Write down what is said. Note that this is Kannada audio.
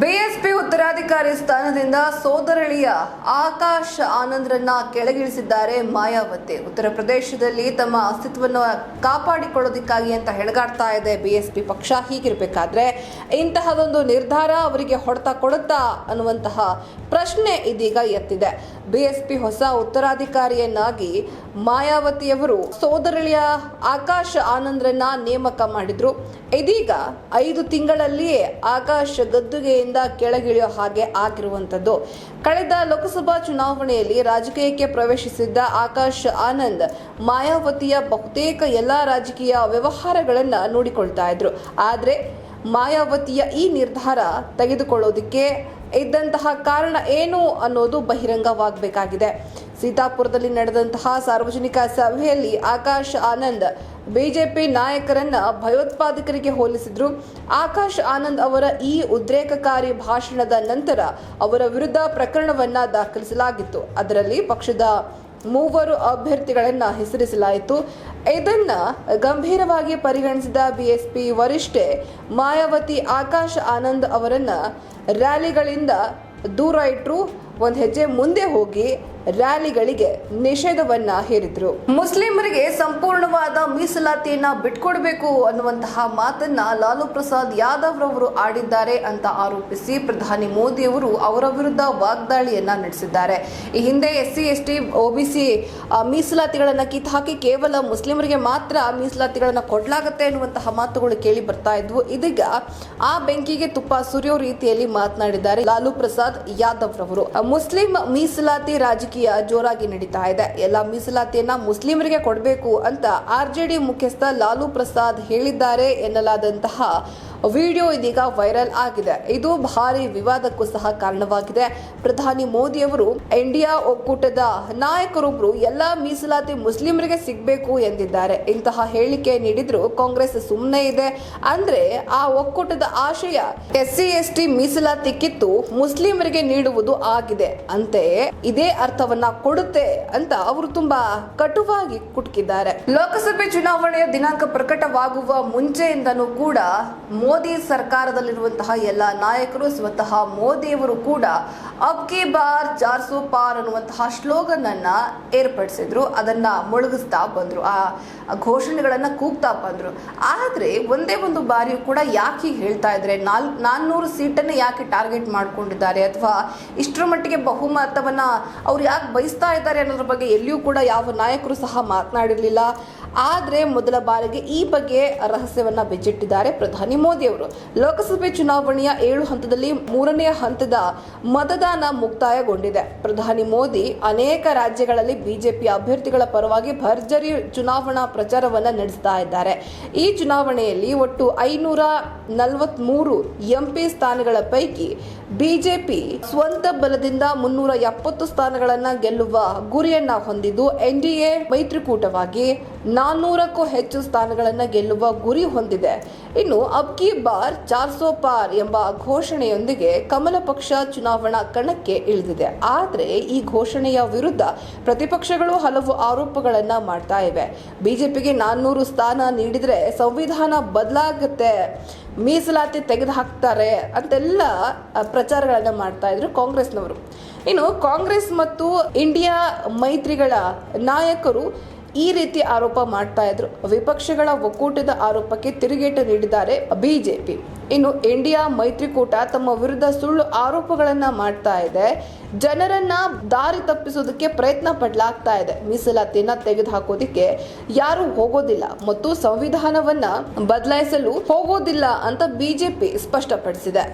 ಬಿಎಸ್ಪಿ ಉತ್ತರಾಧಿಕಾರಿ ಸ್ಥಾನದಿಂದ ಸೋದರಳಿಯ ಆಕಾಶ್ ಆನಂದ್ರನ್ನ ಕೆಳಗಿಳಿಸಿದ್ದಾರೆ ಮಾಯಾವತಿ. ಉತ್ತರ ಪ್ರದೇಶದಲ್ಲಿ ತಮ್ಮ ಅಸ್ತಿತ್ವವನ್ನು ಕಾಪಾಡಿಕೊಳ್ಳೋದಿಕ್ಕಾಗಿ ಅಂತ ಹೆಣಗಾಡ್ತಾ ಇದೆ ಬಿಎಸ್ಪಿ ಪಕ್ಷ. ಹೀಗಿರ್ಬೇಕಾದ್ರೆ ಇಂತಹದೊಂದು ನಿರ್ಧಾರ ಅವರಿಗೆ ಹೊಡೆತ ಕೊಡುತ್ತಾ ಅನ್ನುವಂತಹ ಪ್ರಶ್ನೆ ಇದೀಗ ಎತ್ತಿದೆ. ಬಿಎಸ್ಪಿ ಹೊಸ ಉತ್ತರಾಧಿಕಾರಿಯನ್ನಾಗಿ ಮಾಯಾವತಿಯವರು ಸೋದರಳಿಯ ಆಕಾಶ್ ಆನಂದ್ರನ್ನ ನೇಮಕ ಮಾಡಿದ್ರು. ಇದೀಗ ಐದು ತಿಂಗಳಲ್ಲಿಯೇ ಆಕಾಶ್ ಗದ್ದುಗೆಯಿಂದ ಕೆಳಗಿಳಿಯೋ ಹಾಗೆ ಆಗಿರುವಂಥದ್ದು. ಕಳೆದ ಲೋಕಸಭಾ ಚುನಾವಣೆಯಲ್ಲಿ ರಾಜಕೀಯಕ್ಕೆ ಪ್ರವೇಶಿಸಿದ್ದ ಆಕಾಶ್ ಆನಂದ್, ಮಾಯಾವತಿಯ ಬಹುತೇಕ ಎಲ್ಲ ರಾಜಕೀಯ ವ್ಯವಹಾರಗಳನ್ನು ನೋಡಿಕೊಳ್ತಾ ಇದ್ರು. ಆದರೆ ಮಾಯಾವತಿಯ ಈ ನಿರ್ಧಾರ ತೆಗೆದುಕೊಳ್ಳೋದಕ್ಕೆ ಇದ್ದಂತಹ ಕಾರಣ ಏನು ಅನ್ನೋದು ಬಹಿರಂಗವಾಗಬೇಕಾಗಿದೆ. ಸೀತಾಪುರದಲ್ಲಿ ನಡೆದಂತಹ ಸಾರ್ವಜನಿಕ ಸಭೆಯಲ್ಲಿ ಆಕಾಶ್ ಆನಂದ್, ಬಿಜೆಪಿ ನಾಯಕರನ್ನ ಭಯೋತ್ಪಾದಕರಿಗೆ ಹೋಲಿಸಿದ್ರು. ಆಕಾಶ್ ಆನಂದ್ ಅವರ ಈ ಉದ್ರೇಕಕಾರಿ ಭಾಷಣದ ನಂತರ ಅವರ ವಿರುದ್ಧ ಪ್ರಕರಣವನ್ನ ದಾಖಲಿಸಲಾಗಿತ್ತು. ಅದರಲ್ಲಿ ಪಕ್ಷದ ಮೂವರು ಅಭ್ಯರ್ಥಿಗಳನ್ನ ಹೆಸರಿಸಲಾಯಿತು. ಇದನ್ನ ಗಂಭೀರವಾಗಿ ಪರಿಗಣಿಸಿದ ಬಿಎಸ್ಪಿ ವರಿಷ್ಠೆ ಮಾಯಾವತಿ ಆಕಾಶ್ ಆನಂದ್ ಅವರನ್ನ ರ್ಯಾಲಿಗಳಿಂದ ದೂರ ಇಟ್ಟರು ಒಂದು ಹೆಜ್ಜೆ ಮುಂದೆ ಹೋಗಿ ರ್ಯಾಲಿಗಳಿಗೆ ನಿಷೇಧವನ್ನ ಹೇರಿದ್ರು. ಮುಸ್ಲಿಮರಿಗೆ ಸಂಪೂರ್ಣವಾದ ಮೀಸಲಾತಿಯನ್ನ ಬಿಟ್ಕೊಡ್ಬೇಕು ಅನ್ನುವಂತಹ ಮಾತನ್ನ ಲಾಲು ಪ್ರಸಾದ್ ಯಾದವ್ ರವರು ಆಡಿದ್ದಾರೆ ಅಂತ ಆರೋಪಿಸಿ ಪ್ರಧಾನಿ ಮೋದಿ ಅವರು ಅವರ ವಿರುದ್ಧ ವಾಗ್ದಾಳಿಯನ್ನ ನಡೆಸಿದ್ದಾರೆ. ಈ ಹಿಂದೆ ಎಸ್ ಸಿ ಎಸ್ ಟಿ ಮೀಸಲಾತಿಗಳನ್ನ ಕಿತ್ತಾಕಿ ಕೇವಲ ಮುಸ್ಲಿಮರಿಗೆ ಮಾತ್ರ ಮೀಸಲಾತಿಗಳನ್ನ ಕೊಡ್ಲಾಗತ್ತೆ ಅನ್ನುವಂತಹ ಮಾತುಗಳು ಕೇಳಿ ಬರ್ತಾ ಇದ್ವು. ಇದೀಗ ಆ ಬೆಂಕಿಗೆ ತುಪ್ಪ ಸುರಿಯೋ ರೀತಿಯಲ್ಲಿ ಮಾತನಾಡಿದ್ದಾರೆ ಲಾಲು ಪ್ರಸಾದ್ ಯಾದವ್ ರವರು. ಮುಸ್ಲಿಂ ಮೀಸಲಾತಿ ರಾಜಕೀಯ ಜೋರಾಗಿ ನಡೀತಾ ಇದೆ. ಎಲ್ಲ ಮೀಸಲಾತಿಯನ್ನ ಮುಸ್ಲಿಮರಿಗೆ ಕೊಡಬೇಕು ಅಂತ ಆರ್ ಜೆ ಡಿ ಮುಖ್ಯಸ್ಥ ಲಾಲು ಪ್ರಸಾದ್ ಹೇಳಿದ್ದಾರೆ ಎನ್ನಲಾದಂತಹ ವಿಡಿಯೋ ಇದೀಗ ವೈರಲ್ ಆಗಿದೆ. ಇದು ಭಾರಿ ವಿವಾದಕ್ಕೂ ಸಹ ಕಾರಣವಾಗಿದೆ. ಪ್ರಧಾನಿ ಮೋದಿ ಅವರು ಇಂಡಿಯಾ ಒಕ್ಕೂಟದ ನಾಯಕರೊಬ್ರು ಎಲ್ಲ ಮೀಸಲಾತಿ ಮುಸ್ಲಿಮರಿಗೆ ಸಿಗಬೇಕು ಎಂದಿದ್ದಾರೆ. ಇಂತಹ ಹೇಳಿಕೆ ನೀಡಿದ್ರು ಕಾಂಗ್ರೆಸ್ ಸುಮ್ಮನೆ ಇದೆ. ಅಂದ್ರೆ ಆ ಒಕ್ಕೂಟದ ಆಶಯ ಎಸ್ ಸಿ ಎಸ್ ಟಿ ಮೀಸಲಾತಿ ಕಿತ್ತು ಮುಸ್ಲಿಮರಿಗೆ ನೀಡುವುದು ಆಗಿದೆ. ಅಂತೆಯೇ ಇದೇ ಅರ್ಥವನ್ನ ಕೊಡುತ್ತೆ ಅಂತ ಅವರು ತುಂಬಾ ಕಟುವಾಗಿ ಕುಟುಕಿದ್ದಾರೆ. ಲೋಕಸಭೆ ಚುನಾವಣೆಯ ದಿನಾಂಕ ಪ್ರಕಟವಾಗುವ ಮುಂಚೆಯಿಂದನೂ ಕೂಡ ಮೋದಿ ಸರ್ಕಾರದಲ್ಲಿರುವಂತಹ ಎಲ್ಲ ನಾಯಕರು, ಸ್ವತಃ ಮೋದಿಯವರು ಕೂಡ ಅಬ್ ಕಿ ಬಾರ್ ಚಾರ್ ಸೋ ಪಾರ್ ಅನ್ನುವಂತಹ ಸ್ಲೋಗನ್ ಅನ್ನ ಏರ್ಪಡಿಸಿದ್ರು. ಅದನ್ನ ಮುಳುಗಿಸ್ತಾ ಬಂದ್ರು. ಆ ಘೋಷಣೆಗಳನ್ನ ಕೂಗ್ತಾ ಬಂದ್ರು. ಆದ್ರೆ ಒಂದೇ ಒಂದು ಬಾರಿಯೂ ಕೂಡ ಯಾಕೆ ಹೇಳ್ತಾ ಇದ್ರೆ, ನಾಲ್ ನಾನ್ನೂರು ಸೀಟನ್ನು ಯಾಕೆ ಟಾರ್ಗೆಟ್ ಮಾಡ್ಕೊಂಡಿದ್ದಾರೆ? ಅಥವಾ ಇಷ್ಟರ ಮಟ್ಟಿಗೆ ಬಹುಮತವನ್ನ ಅವ್ರು ಯಾಕೆ ಬಯಸ್ತಾ ಇದ್ದಾರೆ ಅನ್ನೋದ್ರ ಬಗ್ಗೆ ಎಲ್ಲಿಯೂ ಕೂಡ ಯಾವ ನಾಯಕರು ಸಹ ಮಾತನಾಡಿರಲಿಲ್ಲ. ಆದರೆ ಮೊದಲ ಬಾರಿಗೆ ಈ ಬಗ್ಗೆ ರಹಸ್ಯವನ್ನು ಬಿಚ್ಚಿಟ್ಟಿದ್ದಾರೆ ಪ್ರಧಾನಿ ಮೋದಿ ಅವರು. ಲೋಕಸಭೆ ಚುನಾವಣೆಯ ಏಳು ಹಂತದಲ್ಲಿ ಮೂರನೇ ಹಂತದ ಮತದಾನ ಮುಕ್ತಾಯಗೊಂಡಿದೆ. ಪ್ರಧಾನಿ ಮೋದಿ ಅನೇಕ ರಾಜ್ಯಗಳಲ್ಲಿ ಬಿಜೆಪಿ ಅಭ್ಯರ್ಥಿಗಳ ಪರವಾಗಿ ಭರ್ಜರಿ ಚುನಾವಣಾ ಪ್ರಚಾರವನ್ನು ನಡೆಸ್ತಾ ಇದ್ದಾರೆ. ಈ ಚುನಾವಣೆಯಲ್ಲಿ ಒಟ್ಟು ಐನೂರ ನಲವತ್ಮೂರು ಎಂಪಿ ಸ್ಥಾನಗಳ ಪೈಕಿ ಬಿಜೆಪಿ ಸ್ವಂತ ಬಲದಿಂದ ಮುನ್ನೂರ ಎಪ್ಪತ್ತು ಸ್ಥಾನಗಳನ್ನು ಗೆಲ್ಲುವ ಗುರಿಯನ್ನ ಹೊಂದಿದ್ದು ಎನ್ಡಿಎ ಮೈತ್ರಿಕೂಟವಾಗಿ ನಾನ್ನೂರಕ್ಕೂ ಹೆಚ್ಚು ಸ್ಥಾನಗಳನ್ನು ಗೆಲ್ಲುವ ಗುರಿ ಹೊಂದಿದೆ. ಇನ್ನು ಅಬ್ ಕಿ ಬಾರ್ ಚಾರ್ ಸೋ ಪಾರ್ ಎಂಬ ಘೋಷಣೆಯೊಂದಿಗೆ ಕಮಲ ಪಕ್ಷ ಚುನಾವಣಾ ಕಣಕ್ಕೆ ಇಳಿದಿದೆ. ಆದರೆ ಈ ಘೋಷಣೆಯ ವಿರುದ್ಧ ಪ್ರತಿಪಕ್ಷಗಳು ಹಲವು ಆರೋಪಗಳನ್ನು ಮಾಡ್ತಾ ಇವೆ. ಬಿಜೆಪಿಗೆ ನಾನ್ನೂರು ಸ್ಥಾನ ನೀಡಿದರೆ ಸಂವಿಧಾನ ಬದಲಾಗುತ್ತೆ, ಮೀಸಲಾತಿ ತೆಗೆದು ಹಾಕ್ತಾರೆ ಅಂತೆಲ್ಲ ಪ್ರಚಾರಗಳನ್ನು ಮಾಡ್ತಾ ಇದ್ರು ಕಾಂಗ್ರೆಸ್ನವರು. ಇನ್ನು ಕಾಂಗ್ರೆಸ್ ಮತ್ತು ಇಂಡಿಯಾ ಮೈತ್ರಿಗಳ ನಾಯಕರು ಈ ರೀತಿ ಆರೋಪ ಮಾಡ್ತಾ ಇದ್ರು. ವಿಪಕ್ಷಗಳ ಒಕ್ಕೂಟದ ಆರೋಪಕ್ಕೆ ತಿರುಗೇಟು ನೀಡಿದ್ದಾರೆ ಬಿಜೆಪಿ. ಇನ್ನು ಇಂಡಿಯಾ ಮೈತ್ರಿಕೂಟ ತಮ್ಮ ವಿರುದ್ಧ ಸುಳ್ಳು ಆರೋಪಗಳನ್ನ ಮಾಡ್ತಾ ಇದೆ. ಜನರನ್ನ ದಾರಿ ತಪ್ಪಿಸೋದಕ್ಕೆ ಪ್ರಯತ್ನ ಪಡ್ಲಾಗ್ತಾ ಇದೆ. ಮೀಸಲಾತಿಯನ್ನ ತೆಗೆದುಹಾಕೋದಿಕ್ಕೆ ಯಾರು ಹೋಗೋದಿಲ್ಲ ಮತ್ತು ಸಂವಿಧಾನವನ್ನ ಬದಲಾಯಿಸಲು ಹೋಗೋದಿಲ್ಲ ಅಂತ ಬಿಜೆಪಿ ಸ್ಪಷ್ಟಪಡಿಸಿದೆ.